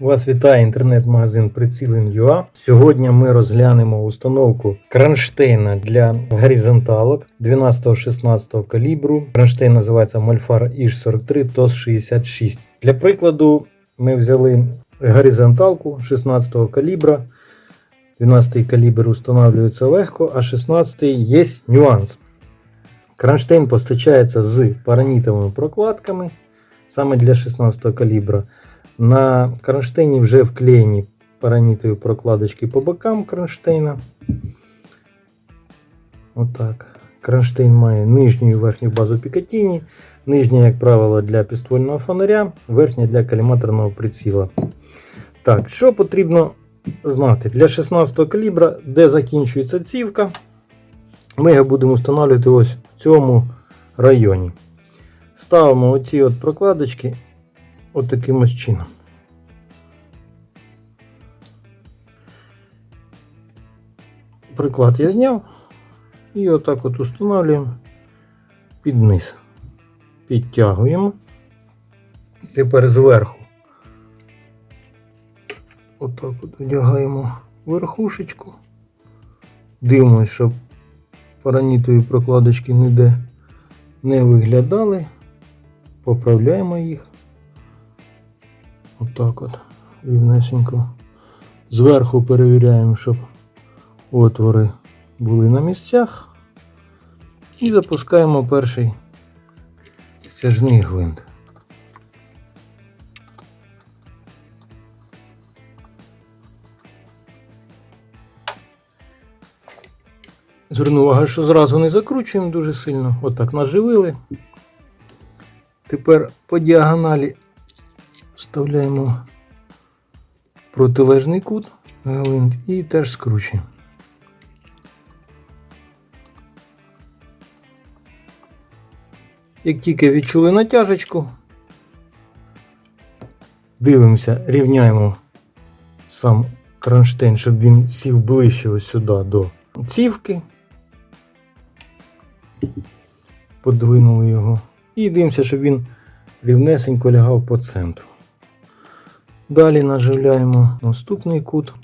Вас вітає інтернет-магазин Прицілен.ua. Сьогодні ми розглянемо установку кронштейна для горизонталок 12-16 калібру. Кронштейн називається Molfar Ish43 TOS 66. Для прикладу, ми взяли горизонталку 16 калібра. 12 калібр встановлюється легко, а 16 є нюанс. Кронштейн постачається з паранітовими прокладками саме для 16 калібра. На кронштейні вже вклеєні паранітові прокладочки по бокам кронштейна. Отак. Кронштейн має нижню і верхню базу Пікатіні. Нижня, як правило, для піствольного фонаря, верхня для каліматорного приціла. Так, що потрібно знати? Для 16 калібра, де закінчується цівка, ми його будемо встановлювати ось в цьому районі. Ставимо оці от прокладочки от таким ось чином. Приклад я зняв і отак от установлюємо під низ. Підтягуємо. Тепер зверху. Отак от одягаємо верхушечку. Дивимося, щоб паранітові прокладочки ніде не виглядали. Поправляємо їх. Отак от, рівнесенько. Зверху перевіряємо, щоб отвори були на місцях. І запускаємо перший стяжний гвинт. Зверну увагу, що зразу не закручуємо дуже сильно. Отак наживили. Тепер по діагоналі вставляємо протилежний кут гвинт і теж скручуємо. Як тільки відчули натяжечку, дивимося, рівняємо сам кронштейн, щоб він сів ближче ось сюди до цівки. Подвинули його. І дивимося, щоб він рівнесенько лягав по центру. Далі наживляємо наступний кут.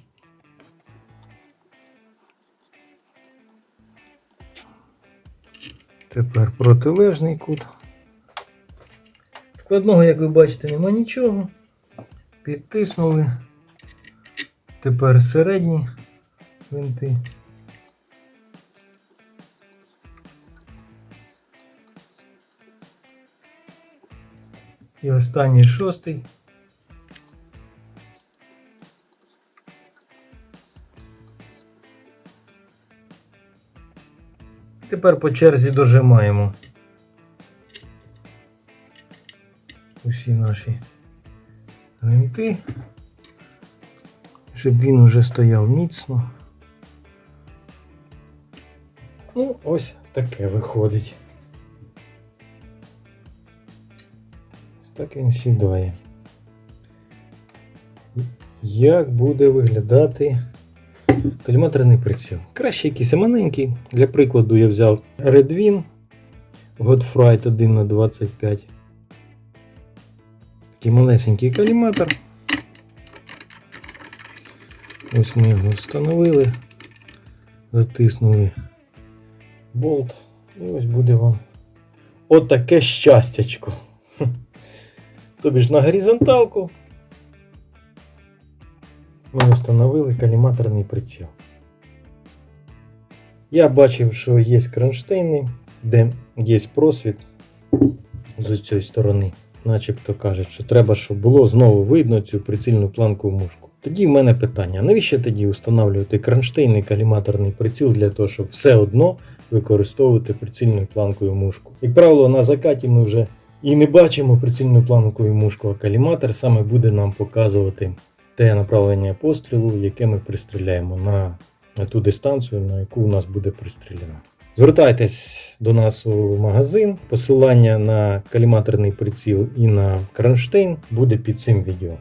Тепер протилежний кут. Складного, як ви бачите, нема нічого. Підтиснули. Тепер середні винти. І останній шостий. Тепер по черзі дожимаємо усі наші гвинти, щоб він уже стояв міцно. Ну, ось таке виходить. Ось так він сідає. Як буде виглядати Каліматорний приціл. Краще якийсь маленький. Для прикладу я взяв Redwin Godfright 1 на 25 Такий малесенький каліматор. Ось ми його встановили, затиснули болт. І ось буде вам отаке щастячко. Тобі ж на горизонталку ми встановили каліматорний приціл. Я бачив, що є кронштейни, де є просвіт з цієї сторони. Начебто кажуть, що треба, щоб було знову видно цю прицільну планкову мушку. Тоді в мене питання: навіщо тоді встановлювати кронштейний каліматорний приціл для того, щоб все одно використовувати прицільну планкову мушку? Як правило, на закаті ми вже і не бачимо прицільну планкову мушку, а каліматор саме буде нам показувати те направлення пострілу, яке ми пристріляємо на, ту дистанцію, на яку у нас буде пристріляно. Звертайтесь до нас у магазин. Посилання на каліматорний приціл і на кронштейн буде під цим відео.